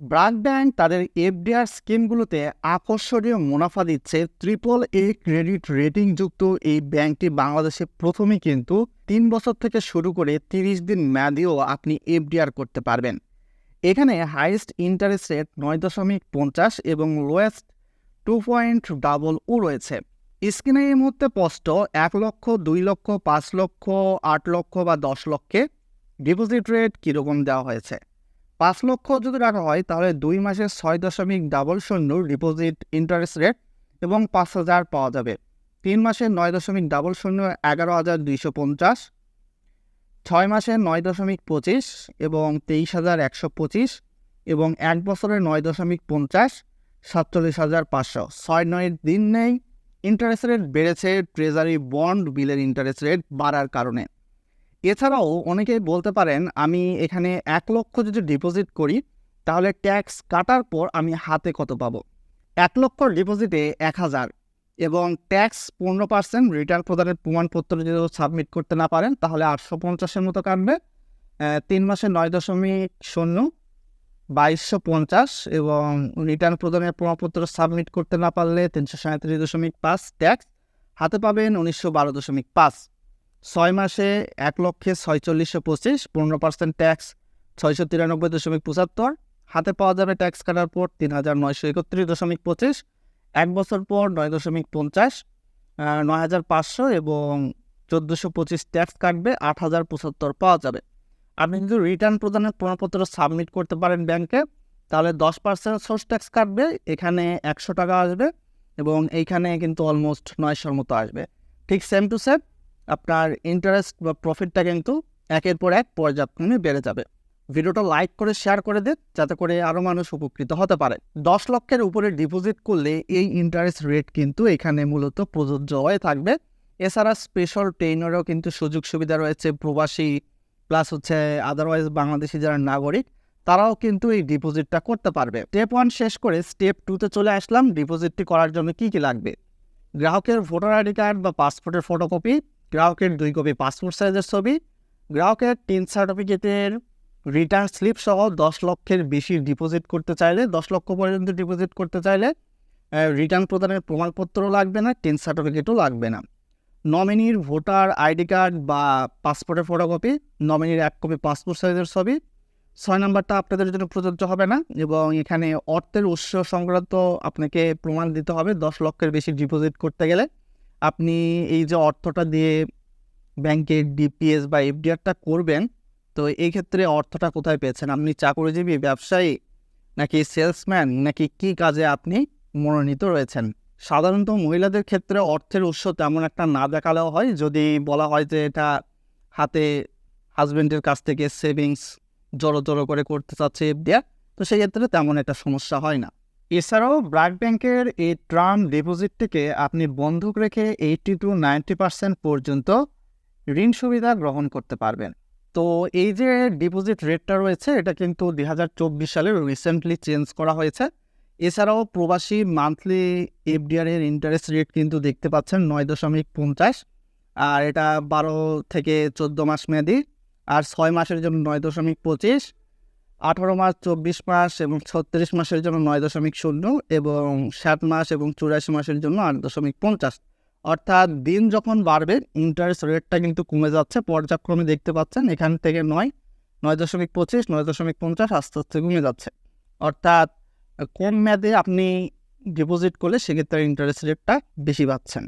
BRAC bank তাদের FDR স্কিমগুলোতে আকর্ষণীয় মুনাফা দিচ্ছে ট্রিপল এ ক্রেডিট রেটিং যুক্ত এই ব্যাংকটি বাংলাদেশে প্রথমেই কিন্তু তিন বছর থেকে শুরু করে তিরিশ দিন মেয়াদিও আপনি এফডিআর করতে পারবেন। এখানে হাইয়েস্ট ইন্টারেস্ট রেট নয় দশমিক পঞ্চাশ এবং lowest two point double O রয়েছে। স্ক্রিনে এই মুহূর্তে স্পষ্ট এক লক্ষ, দুই লক্ষ, পাঁচ লক্ষ, আট লক্ষ বা দশ লক্ষে ডিপোজিট রেট কীরকম দেওয়া হয়েছে। পাঁচ লক্ষ যদি রাখা হয়, তাহলে দুই মাসে ছয় দশমিক ডাবল শূন্য ডিপোজিট ইন্টারেস্ট রেট এবং পাঁচ হাজার পাওয়া যাবে। তিন মাসে নয় দশমিক ডাবল শূন্য এগারো হাজার দুইশো পঞ্চাশ, ছয় মাসে নয় দশমিক পঁচিশ এবং তেইশ হাজার একশো পঁচিশ এবং এক বছরে নয় দশমিক পঞ্চাশ, সাতচল্লিশ হাজার পাঁচশো। ছয় নয়ের দিন নেই ইন্টারেস্ট রেট বেড়েছে ট্রেজারি বন্ড বিলের ইন্টারেস্ট রেট বাড়ার কারণে। এছাড়াও অনেকে বলতে পারেন, আমি এখানে এক লক্ষ যদি ডিপোজিট করি, তাহলে ট্যাক্স কাটার পর আমি হাতে কত পাবো? এক লক্ষ ডিপোজিটে এক হাজার এবং ট্যাক্স পনেরো পার্সেন্ট রিটার্ন প্রদানের প্রমাণপত্র যদি সাবমিট করতে না পারেন, তাহলে আটশো পঞ্চাশের মতো কাটবে। তিন মাসে নয় দশমিক শূন্য, বাইশশো পঞ্চাশ এবং রিটার্ন প্রদানের প্রমাণপত্র সাবমিট করতে না পারলে তিনশো সাঁত্রিশ দশমিক পাঁচ ট্যাক্স হাতে পাবেন উনিশশো বারো দশমিক পাঁচ। ছয় মাসে এক লক্ষে ছয়চল্লিশশো পঁচিশ, পনেরো পার্সেন্ট ট্যাক্স ছয়শো তিরানব্বই দশমিক পঁচাত্তর। হাতে পাওয়া যাবে ট্যাক্স কাটার পর তিন হাজার নয়শো একত্রিশ দশমিক পঁচিশ। এক বছর পর নয় দশমিক পঞ্চাশ নয় হাজার পাঁচশো এবং চোদ্দোশো পঁচিশ ট্যাক্স কাটবে, আট হাজার পঁচাত্তর পাওয়া যাবে। আপনি যদি রিটার্ন প্রদানের প্রমাণপত্র সাবমিট করতে পারেন ব্যাংকে, তাহলে দশ পার্সেন্ট সোর্স ট্যাক্স কাটবে, এখানে একশো টাকা আসবে এবং এইখানে কিন্তু অলমোস্ট নয়শোর মতো আসবে। ঠিক সেম টু সেম আপনার ইন্টারেস্ট বা প্রফিটটা কিন্তু একের পর এক পর্যায়ক্রমে বেড়ে যাবে। ভিডিওটা লাইক করে শেয়ার করে দিন যাতে করে আরও মানুষ উপকৃত হতে পারে। দশ লক্ষের উপরে ডিপোজিট করলে এই ইন্টারেস্ট রেট কিন্তু এখানে মূলত প্রযোজ্য হয়ে থাকবে। এছাড়া স্পেশাল ট্রেনারও কিন্তু সুযোগ সুবিধা রয়েছে প্রবাসী প্লাস হচ্ছে আদারওয়াইজ বাংলাদেশি যারা নাগরিক, তারাও কিন্তু এই ডিপোজিটটা করতে পারবে। স্টেপ ওয়ান শেষ করে স্টেপ টুতে চলে আসলাম। ডিপোজিটটি করার জন্য কি কি লাগবে? গ্রাহকের ভোটার আইডি কার্ড বা পাসপোর্টের ফটোকপি গ্রাহকের দুই কপি পাসপোর্ট সাইজের ছবি, গ্রাহকের টিন সার্টিফিকেটের রিটার্ন স্লিপ সহ দশ লক্ষের বেশি ডিপোজিট করতে চাইলে, দশ লক্ষ পর্যন্ত ডিপোজিট করতে চাইলে রিটার্ন প্রদানের প্রমাণপত্র লাগবে না টেন সার্টিফিকেটও লাগবে না। নমিনির ভোটার আইডি কার্ড বা পাসপোর্টের ফটোকপি নমিনির এক কপি পাসপোর্ট সাইজের ছবি। ছয় নাম্বারটা আপনাদের জন্য প্রযোজ্য হবে না এবং এখানে অর্থের উৎস সংক্রান্ত আপনাকে প্রমাণ দিতে হবে, দশ লক্ষের বেশি ডিপোজিট করতে গেলে। আপনি এই যে অর্থটা দিয়ে ব্যাংকে ডিপিএস বা এফডিআরটা করবেন, তো এই ক্ষেত্রে অর্থটা কোথায় পেয়েছেন? আপনি চাকরিজীবী, ব্যবসায়ী নাকি সেলসম্যান নাকি কি কাজে আপনি মনোনীত রয়েছেন? সাধারণত মহিলাদের ক্ষেত্রে অর্থের উৎস তেমন একটা না দেখালেও হয়। যদি বলা হয় যে এটা হাতে হাজবেন্ডের কাছ থেকে সেভিংস জড়ো জড়ো করে করতে চাচ্ছে এফডিআর, তো সেই ক্ষেত্রে তেমন একটা সমস্যা হয় না। এছাড়াও ব্র্যাক ব্যাংকের এই টার্ম ডিপোজিট থেকে আপনি বন্ধক রেখে এইটি টু নাইনটি পার্সেন্ট পর্যন্ত ঋণ সুবিধা গ্রহণ করতে পারবেন। তো এই যে ডিপোজিট রেটটা রয়েছে, এটা কিন্তু দুই হাজার চব্বিশ সালে রিসেন্টলি চেঞ্জ করা হয়েছে। এছাড়াও প্রবাসী মান্থলি এফডিআর এর ইন্টারেস্ট রেট কিন্তু দেখতে পাচ্ছেন নয় দশমিক পঞ্চাশ। আর এটা বারো থেকে চোদ্দ মাস মেয়াদি। আর ছয় মাসের জন্য নয় দশমিক পঁচিশ। আঠারো মাস, চব্বিশ মাস এবং ছত্রিশ মাসের জন্য নয় দশমিক শূন্য এবং ষাট মাস এবং চুরাশি মাসের জন্য আট দশমিক পঞ্চাশ। অর্থাৎ দিন যখন বাড়বে ইন্টারেস্ট রেটটা কিন্তু কমে যাচ্ছে। পর্যায়ক্রমে দেখতে পাচ্ছেন, এখান থেকে নয় নয় দশমিক পঁচিশ, নয় দশমিক পঞ্চাশ আস্তে আস্তে কমে যাচ্ছে। অর্থাৎ কম মেয়াদে আপনি ডিপোজিট করলে সেক্ষেত্রে ইন্টারেস্ট রেটটা বেশি পাচ্ছেন।